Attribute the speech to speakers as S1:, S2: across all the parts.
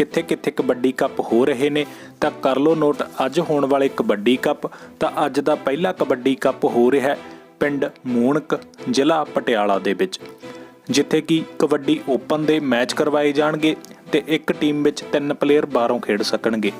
S1: ਕਿੱਥੇ-ਕਿੱਥੇ kabaddi cup ਹੋ ਰਹੇ ਨੇ, ਤਾਂ ਕਰ ਲਓ ਨੋਟ, ਅੱਜ ਹੋਣ ਵਾਲੇ ਕਬੱਡੀ ਕੱਪ, ਤਾਂ ਅੱਜ ਦਾ ਪਹਿਲਾ ਕਬੱਡੀ ਕੱਪ ਹੋ ਰਿਹਾ ਹੈ ਪਿੰਡ ਮੂਣਕ, ਜ਼ਿਲ੍ਹਾ ਪਟਿਆਲਾ ਦੇ ਵਿੱਚ। ਜਿੱਥੇ ਕਿ ਕਬੱਡੀ ਓਪਨ ਦੇ ਮੈਚ ਕਰਵਾਏ ਜਾਣਗੇ ਤੇ ਇੱਕ ਟੀਮ ਵਿੱਚ ਤਿੰਨ ਪਲੇਅਰ ਬਾਹਰੋਂ ਖੇਡ ਸਕਣਗੇ।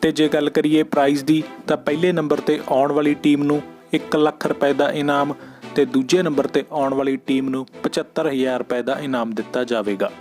S1: ਤੇ ਜੇ ਗੱਲ ਕਰੀਏ ਪ੍ਰਾਈਜ਼ ਦੀ, ਤਾਂ ਪਹਿਲੇ ਨੰਬਰ ਤੇ ਆਉਣ ਵਾਲੀ ਟੀਮ ਨੂੰ 1 ਲੱਖ ਰੁਪਏ ਦਾ ਇਨਾਮ ਤੇ ਦੂਜੇ ਨੰਬਰ ਤੇ ਆਉਣ ਵਾਲੀ ਟੀਮ ਨੂੰ 75000 ਰੁਪਏ ਦਾ ਇਨਾਮ ਦਿੱਤਾ ਜਾਵੇਗਾ।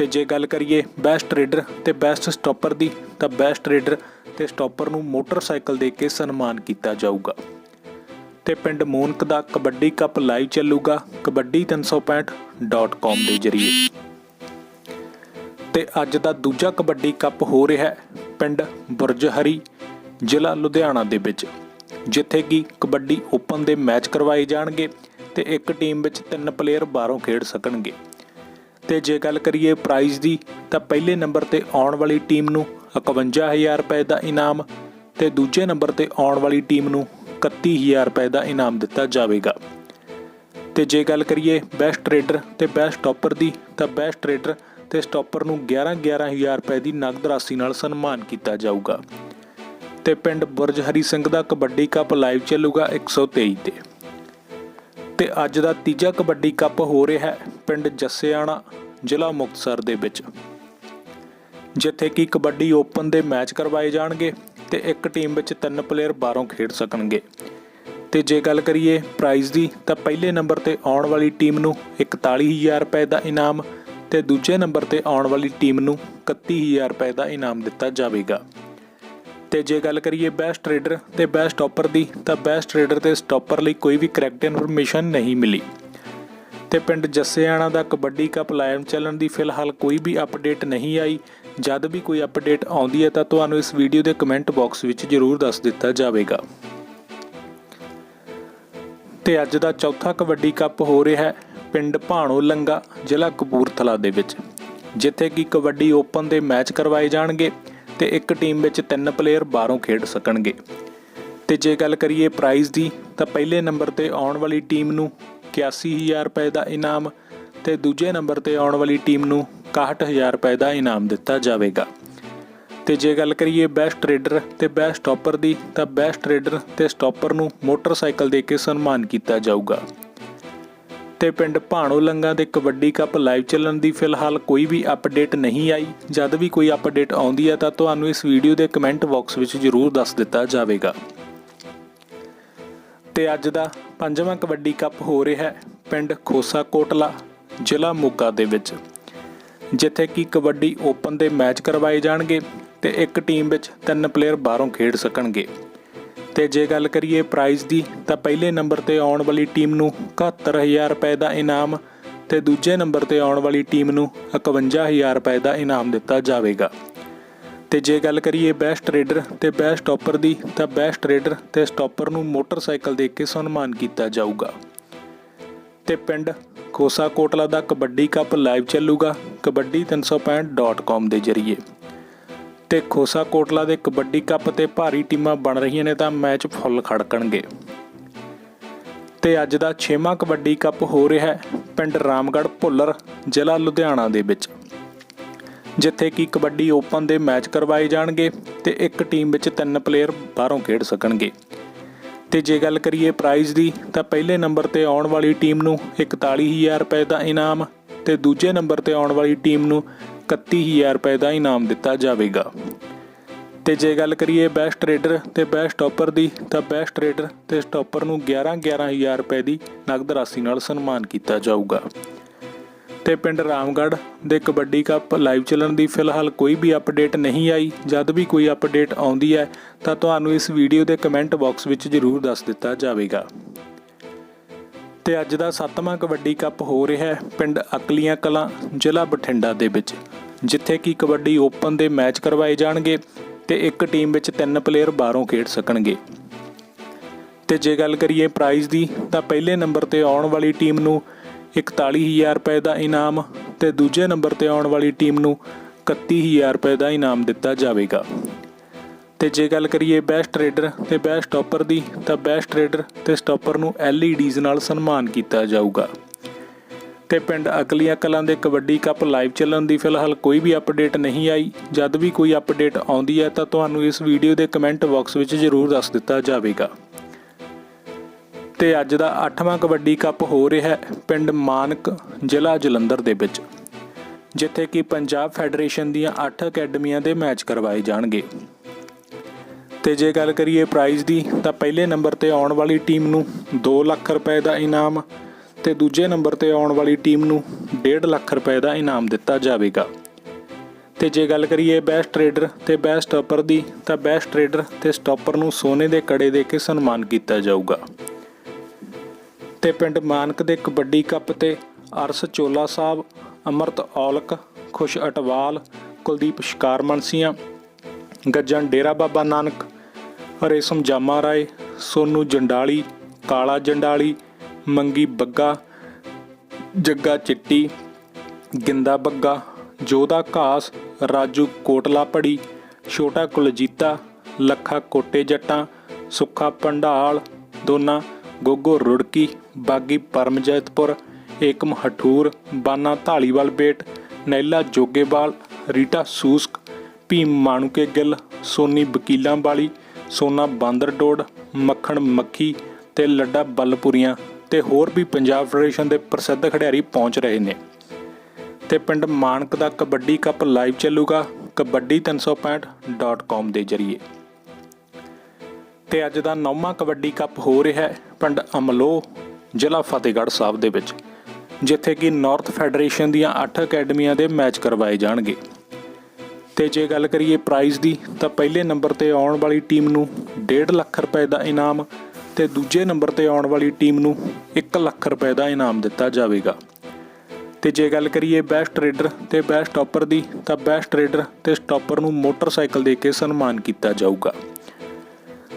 S1: ਤੇ ਜੇ ਗੱਲ ਕਰੀਏ ਬੈਸਟ ਰੇਡਰ ਤੇ ਬੈਸਟ ਸਟਾਪਰ ਦੀ, ਤਾਂ ਬੈਸਟ ਰੇਡਰ ਤੇ ਸਟਾਪਰ ਨੂੰ ਮੋਟਰਸਾਈਕਲ ਦੇ ਕੇ ਸਨਮਾਨ ਕੀਤਾ ਜਾਊਗਾ। ਤੇ ਪਿੰਡ ਮੋਨਕ ਦਾ ਕਬੱਡੀ ਕੱਪ ਲਾਈਵ ਚੱਲੂਗਾ kabaddi365.com ਦੇ ਜ਼ਰੀਏ। ਤੇ ਅੱਜ ਦਾ ਦੂਜਾ ਕਬੱਡੀ ਕੱਪ ਹੋ ਰਿਹਾ ਹੈ ਪਿੰਡ ਬੁਰਜਹਰੀ, ਜ਼ਿਲ੍ਹਾ ਲੁਧਿਆਣਾ ਦੇ ਵਿੱਚ, ਜਿੱਥੇ ਕਿ ਕਬੱਡੀ ਓਪਨ ਦੇ ਮੈਚ ਕਰਵਾਏ ਜਾਣਗੇ ਤੇ ਇੱਕ ਟੀਮ ਵਿੱਚ ਤਿੰਨ ਪਲੇਅਰ ਬਾਹਰੋਂ ਖੇਡ ਸਕਣਗੇ। ਤੇ ਜੇ ਗੱਲ ਕਰੀਏ ਪ੍ਰਾਈਜ਼ ਦੀ, ਤਾਂ ਪਹਿਲੇ ਨੰਬਰ ਤੇ ਆਉਣ ਵਾਲੀ ਟੀਮ ਨੂੰ 51000 ਰੁਪਏ ਦਾ ਇਨਾਮ ਤੇ ਦੂਜੇ ਨੰਬਰ ਤੇ ਆਉਣ ਵਾਲੀ ਟੀਮ ਨੂੰ 31000 ਰੁਪਏ ਦਾ ਇਨਾਮ ਦਿੱਤਾ ਜਾਵੇਗਾ। ਤੇ ਜੇ ਗੱਲ ਕਰੀਏ ਬੈਸਟ ਰੇਡਰ ਤੇ ਬੈਸਟ ਟੌਪਰ ਦੀ, ਤਾਂ ਬੈਸਟ ਰੇਡਰ ਤੇ ਸਟਾਪਰ ਨੂੰ 11 11000 ਰੁਪਏ ਦੀ ਨਗਦ ਰਾਸ਼ੀ ਨਾਲ ਸਨਮਾਨ ਕੀਤਾ ਜਾਊਗਾ। ਤੇ ਪਿੰਡ ਬੁਰਜ ਹਰੀ ਸਿੰਘ ਦਾ ਕਬੱਡੀ ਕੱਪ ਲਾਈਵ ਚੱਲੂਗਾ 123 ਤੇ। ਤੇ ਅੱਜ ਦਾ ਤੀਜਾ ਕਬੱਡੀ ਕੱਪ ਹੋ ਰਿਹਾ ਹੈ ਪਿੰਡ ਜੱਸਿਆਣਾ ਜ਼ਿਲ੍ਹਾ ਮੁਕਤਸਰ ਦੇ ਵਿੱਚ। ਜਿੱਥੇ ਕਿ ਕਬੱਡੀ ਓਪਨ ਦੇ ਮੈਚ ਕਰਵਾਏ ਜਾਣਗੇ ਤੇ ਇੱਕ ਟੀਮ ਵਿੱਚ ਤਿੰਨ ਪਲੇਅਰ ਬਾਹਰੋਂ ਖੇਡ ਸਕਣਗੇ। ਤੇ ਜੇ ਗੱਲ ਕਰੀਏ ਪ੍ਰਾਈਜ਼ ਦੀ, ਤਾਂ ਪਹਿਲੇ ਨੰਬਰ ਤੇ ਆਉਣ ਵਾਲੀ ਟੀਮ ਨੂੰ 41000 ਰੁਪਏ ਦਾ ਇਨਾਮ ਤੇ ਦੂਜੇ ਨੰਬਰ ਤੇ ਆਉਣ ਵਾਲੀ ਟੀਮ ਨੂੰ 31000 ਰੁਪਏ ਦਾ ਇਨਾਮ ਦਿੱਤਾ ਜਾਵੇਗਾ। ਤੇ ਜੇ ਗੱਲ ਕਰੀਏ ਬੈਸਟ ਰੇਡਰ ਤੇ ਬੈਸਟ ਸਟਾਪਰ ਦੀ, ਤਾਂ ਬੈਸਟ ਰੇਡਰ ਤੇ ਸਟਾਪਰ ਲਈ ਕੋਈ ਵੀ ਕਰੈਕਟ ਇਨਫੋਰਮੇਸ਼ਨ ਨਹੀਂ ਮਿਲੀ। ਤੇ ਪਿੰਡ ਜੱਸਿਆਣਾ ਦਾ ਕਬੱਡੀ ਕੱਪ ਲਾਈਵ ਚੱਲਣ ਦੀ ਫਿਲਹਾਲ ਕੋਈ ਵੀ ਅਪਡੇਟ ਨਹੀਂ ਆਈ। ਜਦ ਵੀ ਕੋਈ ਅਪਡੇਟ ਆਉਂਦੀ ਹੈ ਤਾਂ ਤੁਹਾਨੂੰ ਇਸ ਵੀਡੀਓ ਦੇ ਕਮੈਂਟ ਬਾਕਸ ਵਿੱਚ ਜ਼ਰੂਰ ਦੱਸ ਦਿੱਤਾ ਜਾਵੇਗਾ। ਤੇ ਅੱਜ ਦਾ ਚੌਥਾ ਕਬੱਡੀ ਕੱਪ ਹੋ ਰਿਹਾ ਹੈ ਪਿੰਡ ਭਾਣੋ ਲੰਗਾ ਜ਼ਿਲ੍ਹਾ ਕਪੂਰਥਲਾ ਦੇ ਵਿੱਚ, ਜਿੱਥੇ ਕਿ ਕਬੱਡੀ ਓਪਨ ਦੇ ਮੈਚ ਕਰਵਾਏ ਜਾਣਗੇ ਤੇ ਇੱਕ ਟੀਮ ਵਿੱਚ ਤਿੰਨ ਪਲੇਅਰ ਬਾਹਰੋਂ ਖੇਡ ਸਕਣਗੇ। ਤੇ ਜੇ ਗੱਲ ਕਰੀਏ ਪ੍ਰਾਈਜ਼ ਦੀ, ਤਾਂ ਪਹਿਲੇ ਨੰਬਰ ਤੇ ਆਉਣ ਵਾਲੀ ਟੀਮ ਨੂੰ 81000 ਰੁਪਏ ਦਾ ਇਨਾਮ ਤੇ ਦੂਜੇ ਨੰਬਰ ਤੇ ਆਉਣ ਵਾਲੀ ਟੀਮ ਨੂੰ 61000 ਰੁਪਏ ਦਾ ਇਨਾਮ ਦਿੱਤਾ ਜਾਵੇਗਾ। ਤੇ ਜੇ ਗੱਲ ਕਰੀਏ ਬੈਸਟ ਰੇਡਰ ਤੇ ਬੈਸਟ ਸਟਾਪਰ ਦੀ, ਤਾਂ ਬੈਸਟ ਰੇਡਰ ਤੇ ਸਟਾਪਰ ਨੂੰ ਮੋਟਰਸਾਈਕਲ ਦੇ ਕੇ ਸਨਮਾਨ ਕੀਤਾ ਜਾਊਗਾ। ਤੇ ਪਿੰਡ ਭਾਣੋ ਲੰਗਾ ਦੇ ਕਬੱਡੀ ਕੱਪ ਲਾਈਵ ਚੱਲਣ ਦੀ ਫਿਲਹਾਲ ਕੋਈ ਵੀ ਅਪਡੇਟ ਨਹੀਂ ਆਈ। ਜਦ ਵੀ ਕੋਈ ਅਪਡੇਟ ਆਉਂਦੀ ਹੈ, ਤਾਂ ਤੁਹਾਨੂੰ ਇਸ ਵੀਡੀਓ ਦੇ ਕਮੈਂਟ ਬਾਕਸ ਵਿੱਚ ਜ਼ਰੂਰ ਦੱਸ ਦਿੱਤਾ ਜਾਵੇਗਾ। ਤੇ ਅੱਜ ਦਾ ਪੰਜਵਾਂ ਕਬੱਡੀ ਕੱਪ ਹੋ ਰਿਹਾ ਹੈ ਪਿੰਡ ਖੋਸਾ ਕੋਟਲਾ, ਜ਼ਿਲ੍ਹਾ ਮੋਗਾ ਦੇ ਵਿੱਚ। ਜਿੱਥੇ ਕਿ ਕਬੱਡੀ ਓਪਨ ਦੇ ਮੈਚ ਕਰਵਾਏ ਜਾਣਗੇ ਤੇ ਇੱਕ ਟੀਮ ਵਿੱਚ ਤਿੰਨ ਪਲੇਅਰ ਬਾਹਰੋਂ ਖੇਡ ਸਕਣਗੇ। ਤੇ ਜੇ ਗੱਲ ਕਰੀਏ ਪ੍ਰਾਈਜ਼ ਦੀ, ਤਾਂ ਪਹਿਲੇ ਨੰਬਰ ਤੇ ਆਉਣ ਵਾਲੀ ਟੀਮ ਨੂੰ 71000 ਰੁਪਏ ਦਾ ਇਨਾਮ ਤੇ ਦੂਜੇ ਨੰਬਰ ਤੇ ਆਉਣ ਵਾਲੀ ਟੀਮ ਨੂੰ 51000 ਰੁਪਏ ਦਾ ਇਨਾਮ ਦਿੱਤਾ ਜਾਵੇਗਾ। ਤੇ ਜੇ ਗੱਲ ਕਰੀਏ ਬੈਸਟ ਰੇਡਰ ਤੇ ਬੈਸਟ ਸਟਾਪਰ ਦੀ, ਤਾਂ ਬੈਸਟ ਰੇਡਰ ਤੇ ਸਟਾਪਰ ਨੂੰ ਮੋਟਰਸਾਈਕਲ ਦੇ ਕੇ ਸਨਮਾਨ ਕੀਤਾ ਜਾਊਗਾ। ਤੇ ਪਿੰਡ ਖੋਸਾ ਕੋਟਲਾ ਦਾ ਕਬੱਡੀ ਕੱਪ ਲਾਈਵ ਚੱਲੂਗਾ kabaddi365.com ਦੇ ਜ਼ਰੀਏ। ਤੇ ਖੋਸਾ ਕੋਟਲਾ ਦੇ ਕਬੱਡੀ ਕੱਪ ਤੇ ਭਾਰੀ ਟੀਮਾਂ ਬਣ ਰਹੀਆਂ ਨੇ ਤਾਂ ਮੈਚ ਫੁੱਲ ਖੜਕਣਗੇ। ਤੇ ਅੱਜ ਦਾ 6ਵਾਂ ਕਬੱਡੀ ਕੱਪ ਹੋ ਰਿਹਾ ਹੈ ਪਿੰਡ ਰਾਮਗੜ੍ਹ ਭੁੱਲਰ, ਜ਼ਿਲ੍ਹਾ ਲੁਧਿਆਣਾ ਦੇ ਵਿੱਚ। ਜਿੱਥੇ ਕਿ ਕਬੱਡੀ ਓਪਨ ਦੇ ਮੈਚ ਕਰਵਾਏ ਜਾਣਗੇ ਤੇ ਇੱਕ ਟੀਮ ਵਿੱਚ ਤਿੰਨ ਪਲੇਅਰ ਬਾਹਰੋਂ ਖੇਡ ਸਕਣਗੇ। ਤੇ ਜੇ ਗੱਲ ਕਰੀਏ ਪ੍ਰਾਈਜ਼ ਦੀ, ਤਾਂ ਪਹਿਲੇ ਨੰਬਰ ਤੇ ਆਉਣ ਵਾਲੀ ਟੀਮ ਨੂੰ 41000 ਰੁਪਏ ਦਾ ਇਨਾਮ ਤੇ ਦੂਜੇ ਨੰਬਰ ਤੇ ਆਉਣ ਵਾਲੀ ਟੀਮ ਨੂੰ 31000 ਰੁਪਏ ਦਾ ਇਨਾਮ ਦਿੱਤਾ ਜਾਵੇਗਾ। ਤੇ ਜੇ ਗੱਲ ਕਰੀਏ ਬੈਸਟ ਰੇਡਰ ਤੇ ਬੈਸਟ ਸਟਾਪਰ ਦੀ, ਤਾਂ ਬੈਸਟ ਰੇਡਰ ਤੇ ਸਟਾਪਰ ਨੂੰ 11 11000 ਰੁਪਏ ਦੀ ਨਗਦ ਰਾਸ਼ੀ ਨਾਲ ਸਨਮਾਨ ਕੀਤਾ ਜਾਊਗਾ। ਤੇ ਪਿੰਡ ਰਾਮਗੜ੍ਹ ਦੇ ਕਬੱਡੀ ਕੱਪ ਲਾਈਵ ਚੱਲਣ ਦੀ ਫਿਲਹਾਲ ਕੋਈ ਵੀ ਅਪਡੇਟ ਨਹੀਂ ਆਈ। ਜਦ ਵੀ ਕੋਈ ਅਪਡੇਟ ਆਉਂਦੀ ਹੈ, ਤਾਂ ਤੁਹਾਨੂੰ ਇਸ ਵੀਡੀਓ ਦੇ ਕਮੈਂਟ ਬਾਕਸ ਵਿੱਚ ਜ਼ਰੂਰ ਦੱਸ ਦਿੱਤਾ ਜਾਵੇਗਾ। ਤੇ ਅੱਜ ਦਾ 7ਵਾਂ ਕਬੱਡੀ ਕੱਪ ਹੋ ਰਿਹਾ ਹੈ ਪਿੰਡ ਅਕਲੀਆਂ ਕਲਾਂ, ਜ਼ਿਲ੍ਹਾ ਬਠਿੰਡਾ ਦੇ ਵਿੱਚ, ਜਿੱਥੇ ਕਿ ਕਬੱਡੀ ਓਪਨ ਦੇ ਮੈਚ ਕਰਵਾਏ ਜਾਣਗੇ ਤੇ ਇੱਕ ਟੀਮ ਵਿੱਚ ਤਿੰਨ ਪਲੇਅਰ ਬਾਹਰੋਂ ਖੇਡ ਸਕਣਗੇ। ਤੇ ਜੇ ਗੱਲ ਕਰੀਏ ਪ੍ਰਾਈਜ਼ ਦੀ, ਤਾਂ ਪਹਿਲੇ ਨੰਬਰ ਤੇ ਆਉਣ ਵਾਲੀ ਟੀਮ ਨੂੰ 41000 ਰੁਪਏ ਦਾ ਇਨਾਮ ਤੇ ਦੂਜੇ ਨੰਬਰ ਤੇ ਆਉਣ ਵਾਲੀ ਟੀਮ ਨੂੰ 31000 ਰੁਪਏ ਦਾ ਇਨਾਮ ਦਿੱਤਾ ਜਾਵੇਗਾ। ਤੇ ਜੇ ਗੱਲ ਕਰੀਏ ਬੈਸਟ ਟ੍ਰੇਡਰ ਤੇ ਬੈਸਟ ਸਟਾਪਰ ਦੀ, ਤਾਂ ਬੈਸਟ ਟ੍ਰੇਡਰ ਤੇ ਸਟਾਪਰ ਨੂੰ LEDs ਨਾਲ ਸਨਮਾਨ ਕੀਤਾ ਜਾਊਗਾ। ਤੇ ਪਿੰਡ ਅਕਲੀਆਂ ਕਲਾਂ ਦੇ ਕਬੱਡੀ ਕੱਪ ਲਾਈਵ ਚੱਲਣ ਦੀ ਫਿਲਹਾਲ ਕੋਈ ਵੀ ਅਪਡੇਟ ਨਹੀਂ ਆਈ। ਜਦ ਵੀ ਕੋਈ ਅਪਡੇਟ ਆਉਂਦੀ ਹੈ, ਤਾਂ ਤੁਹਾਨੂੰ ਇਸ ਵੀਡੀਓ ਦੇ ਕਮੈਂਟ ਬਾਕਸ ਵਿੱਚ ਜ਼ਰੂਰ ਦੱਸ ਦਿੱਤਾ ਜਾਵੇਗਾ। ਤੇ ਅੱਜ ਦਾ 8ਵਾਂ ਕਬੱਡੀ ਕੱਪ ਹੋ ਰਿਹਾ ਹੈ ਪਿੰਡ ਮਾਨਕ, ਜ਼ਿਲ੍ਹਾ ਜਲੰਧਰ ਦੇ ਵਿੱਚ, ਜਿੱਥੇ ਕਿ ਪੰਜਾਬ ਫੈਡਰੇਸ਼ਨ ਦੀਆਂ 8 ਅਕੈਡਮੀਆਂ ਦੇ ਮੈਚ ਕਰਵਾਏ ਜਾਣਗੇ। ਤੇ ਜੇ ਗੱਲ ਕਰੀਏ ਪ੍ਰਾਈਜ਼ ਦੀ, ਤਾਂ ਪਹਿਲੇ ਨੰਬਰ ਤੇ ਆਉਣ ਵਾਲੀ ਟੀਮ ਨੂੰ 2 ਲੱਖ ਰੁਪਏ ਦਾ ਇਨਾਮ ਤੇ ਦੂਜੇ ਨੰਬਰ ਤੇ ਆਉਣ ਵਾਲੀ ਟੀਮ ਨੂੰ 1.5 ਲੱਖ ਰੁਪਏ ਦਾ ਇਨਾਮ ਦਿੱਤਾ ਜਾਵੇਗਾ। ਤੇ ਜੇ ਗੱਲ ਕਰੀਏ ਬੈਸਟ ਟ੍ਰੇਡਰ ਤੇ ਬੈਸਟ ਸਟਾਪਰ ਦੀ, ਤਾਂ ਬੈਸਟ ਟ੍ਰੇਡਰ ਤੇ ਸਟਾਪਰ ਨੂੰ ਸੋਨੇ ਦੇ ਕੜੇ ਦੇ ਕੇ ਸਨਮਾਨ ਕੀਤਾ ਜਾਊਗਾ। ਤੇ ਪਿੰਡ ਮਾਨਕ ਦੇ ਕਬੱਡੀ ਕੱਪ ਤੇ ਅਰਸ ਚੋਲਾ ਸਾਹਿਬ, ਅਮਰਤ ਔਲਕ, ਖੁਸ਼ ਅਟਵਾਲ, ਕੁਲਦੀਪ ਸ਼ਿਕਾਰ ਮਨਸੀਆਂ ਗੱਜਣ ਡੇਰਾ ਬਾਬਾ ਨਾਨਕ, ਰੇਸ਼ਮ ਜਾਮਾ ਰਾਏ, ਸੋਨੂ ਜੰਡਾਲੀ, ਕਾਲਾ ਜੰਡਾਲੀ, ਮੰਗੀ ਬੱਗਾ, ਜੱਗਾ ਚਿੱਟੀ, ਗਿੰਦਾ ਬੱਗਾ ਜੋਦਾ ਘਾਸ, ਰਾਜੂ ਕੋਟਲਾ ਪੜੀ, ਛੋਟਾ ਕੁਲਜੀਤਾ, ਲੱਖਾ ਕੋਟੇ ਜੱਟਾਂ, ਸੁੱਖਾ ਪੰਡਾਲ, ਦੋਨਾ, ਗੋਗੋ ਰੁੜਕੀ। ਬਾਗੀ ਪਰਮਜੈਤਪੁਰ, ਏਕਮ ਹਠੂਰ, ਬਾਨਾ ਢਾਲੀਵਾਲ ਬੇਟ, ਨੈਲਾ ਜੋਗੇਵਾਲ, ਰੀਟਾ ਸੂਸਕ, ਭੀਮ ਮਾਣੂਕੇ ਗਿੱਲ, ਸੋਨੀ ਵਕੀਲਾਂ ਵਾਲੀ ਸੋਨਾ ਬਾਂਦਰ ਡੋੜ ਮੱਖਣ ਮੱਖੀ ਤੇ ਲੱਡਾ ਬੱਲਪੁਰੀਆਂ ਤੇ ਹੋਰ ਵੀ ਪੰਜਾਬ ਫੈਡਰੇਸ਼ਨ ਦੇ ਪ੍ਰਸਿੱਧ ਖਿਡਾਰੀ ਪਹੁੰਚ ਰਹੇ ਨੇ। ਤੇ ਪਿੰਡ ਮਾਨਕ ਦਾ ਕਬੱਡੀ ਕੱਪ ਲਾਈਵ ਚੱਲੂਗਾ kabaddi365.com ਦੇ ਜ਼ਰੀਏ। ਤੇ ਅੱਜ ਦਾ ਨੌਵਾਂ ਕਬੱਡੀ ਕੱਪ ਹੋ ਰਿਹਾ ਹੈ, ਪਿੰਡ ਅਮਲੋ ਜ਼ਿਲ੍ਹਾ ਫਤਿਹਗੜ੍ਹ ਸਾਹਿਬ ਦੇ ਵਿੱਚ, ਜਿੱਥੇ ਕਿ ਨਾਰਥ ਫੈਡਰੇਸ਼ਨ ਦੀਆਂ 8 ਅਕੈਡਮੀਆਂ ਦੇ ਮੈਚ ਕਰਵਾਏ ਜਾਣਗੇ। ਤੇ ਜੇ ਗੱਲ ਕਰੀਏ ਪ੍ਰਾਈਜ਼ ਦੀ, ਤਾਂ ਪਹਿਲੇ ਨੰਬਰ ਤੇ ਆਉਣ ਵਾਲੀ ਟੀਮ ਨੂੰ 1.5 ਲੱਖ ਰੁਪਏ ਦਾ ਇਨਾਮ ਤੇ ਦੂਜੇ ਨੰਬਰ ਤੇ ਆਉਣ ਵਾਲੀ ਟੀਮ ਨੂੰ 1 ਲੱਖ ਰੁਪਏ ਦਾ ਇਨਾਮ ਦਿੱਤਾ ਜਾਵੇਗਾ। ਤੇ ਜੇ ਗੱਲ ਕਰੀਏ ਬੈਸਟ ਰੇਡਰ ਤੇ ਬੈਸਟ ਸਟਾਪਰ ਦੀ, ਤਾਂ ਬੈਸਟ ਰੇਡਰ ਤੇ ਸਟਾਪਰ ਨੂੰ ਮੋਟਰਸਾਈਕਲ ਦੇ ਕੇ ਸਨਮਾਨ ਕੀਤਾ ਜਾਊਗਾ।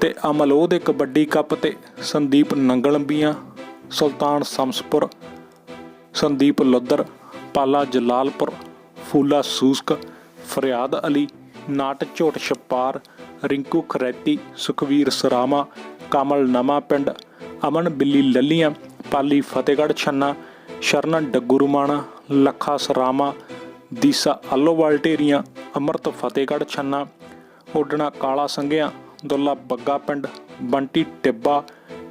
S1: ਤੇ ਅਮਲੋ ਦੇ ਕਬੱਡੀ ਕੱਪ ਤੇ ਸੰਦੀਪ ਨੰਗਲੰਬੀਆਂ ਸੁਲਤਾਨ ਸਮਸਪੁਰ, ਸੰਦੀਪ ਲੁੱਦਰ, ਪਾਲਾ ਜਲਾਲਪੁਰ, ਫੂਲਾ ਸੂਸਕ, ਫਰਿਆਦ ਅਲੀ, ਨਾਟ ਝੋਟ ਛਪਾਰ, ਰਿੰਕੂ ਖਰੈਤੀ, ਸੁਖਵੀਰ ਸਰਾਮਾ, ਕਮਲ ਨਵਾਂ ਪਿੰਡ, ਅਮਨ ਬਿੱਲੀ ਲੱਲੀਆਂ, ਪਾਲੀ ਫਤਿਹਗੜ੍ਹ ਛੰਨਾ ਸ਼ਰਨ ਡੱਗੂਰਮਾਣਾ, ਲੱਖਾ ਸਰਾਮਾ, ਦੀਸਾ ਆਲੋਵਾਲ ਢੇਰੀਆਂ, ਅਮਰਤ ਫਤਿਹਗੜ੍ਹ ਛੰਨਾ ਓਡਣਾ ਕਾਲਾ ਸੰਘਿਆ, ਦੁੱਲਾ ਬੱਗਾ ਪਿੰਡ, ਬੰਟੀ ਟਿੱਬਾ,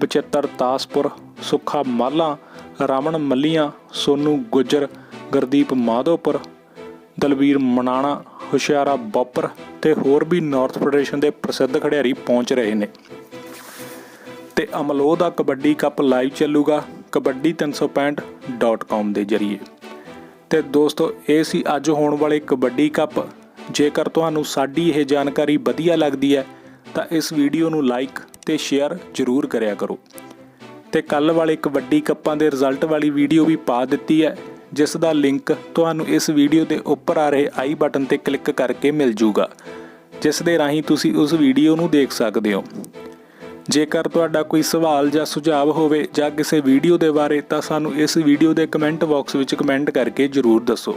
S1: ਬਚਿੱਤਰ ਦਾਸਪੁਰ ਸੁੱਖਾ ਮਾਲਾ ਰਾਮਣ ਮੱਲੀਆਂ, ਸੋਨੂ ਗੁੱਜਰ, ਗੁਰਦੀਪ ਮਾਧੋਪੁਰ ਦਲਵੀਰ ਮਨਾਣਾ, ਹੁਸ਼ਿਆਰਾ ਬੋਪਰ ਤੇ ਹੋਰ ਵੀ ਨਾਰਥ ਫੈਡਰੇਸ਼ਨ ਦੇ ਪ੍ਰਸਿੱਧ ਖਿਡਾਰੀ ਪਹੁੰਚ ਰਹੇ ਨੇ। ਤੇ ਅਮਲੋ ਦਾ ਕਬੱਡੀ ਕੱਪ ਲਾਈਵ ਚੱਲੂਗਾ kabaddi365.com ਦੇ ਜ਼ਰੀਏ। ਤੇ ਦੋਸਤੋ, ਇਹ ਸੀ ਅੱਜ ਹੋਣ ਵਾਲੇ ਕਬੱਡੀ ਕੱਪ। ਜੇਕਰ ਤੁਹਾਨੂੰ ਸਾਡੀ ਇਹ ਜਾਣਕਾਰੀ ਵਧੀਆ ਲੱਗਦੀ ਹੈ, ਤਾਂ ਇਸ ਵੀਡੀਓ ਨੂੰ ਲਾਈਕ ਤੇ ਸ਼ੇਅਰ ਜ਼ਰੂਰ ਕਰਿਆ ਕਰੋ। ਤੇ ਕੱਲ ਵਾਲੇ ਕਬੱਡੀ ਕੱਪਾਂ ਦੇ ਰਿਜ਼ਲਟ ਵਾਲੀ ਵੀਡੀਓ ਵੀ ਪਾ ਦਿੱਤੀ ਹੈ, ਜਿਸ ਦਾ ਲਿੰਕ ਤੁਹਾਨੂੰ ਇਸ ਵੀਡੀਓ ਦੇ ਉੱਪਰ ਆ ਰਹੇ ਆਈ ਬਟਨ ਤੇ ਕਲਿੱਕ ਕਰਕੇ ਮਿਲ ਜੂਗਾ, ਜਿਸ ਦੇ ਰਾਹੀਂ ਤੁਸੀਂ ਉਸ ਵੀਡੀਓ ਨੂੰ ਦੇਖ ਸਕਦੇ ਹੋ। ਜੇਕਰ ਤੁਹਾਡਾ ਕੋਈ ਸਵਾਲ ਜਾਂ ਸੁਝਾਅ ਹੋਵੇ ਜਾਂ ਕਿਸੇ ਵੀਡੀਓ ਦੇ ਬਾਰੇ, ਤਾਂ ਸਾਨੂੰ ਇਸ ਵੀਡੀਓ ਦੇ ਕਮੈਂਟ ਬਾਕਸ ਵਿੱਚ ਕਮੈਂਟ ਕਰਕੇ ਜਰੂਰ ਦੱਸੋ।